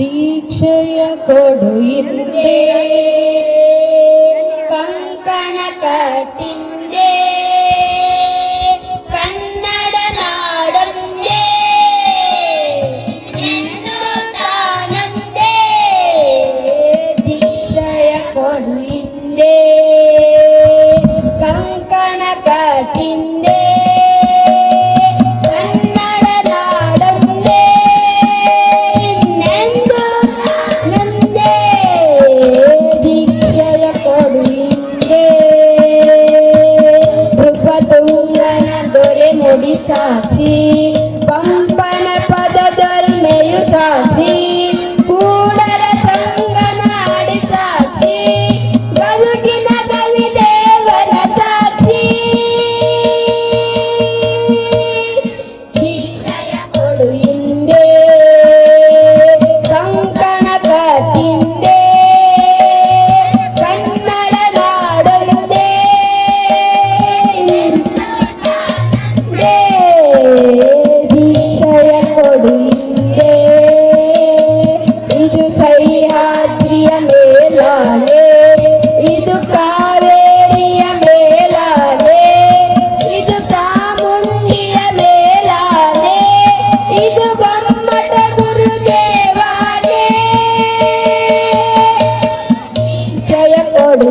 ദീക്ഷയ കൊടു ഇന്ത്യേ সাথে சஹ்யாத்ரிய மேலானே இது காவேரிய மேலானே இது சாமுண்டிய மேலானே இது பம்மட குருதேவானே. ஜெய கொடு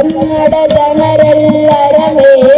ಕನ್ನಡ ಜನರೆಲ್ಲರ ಮೇಲೆ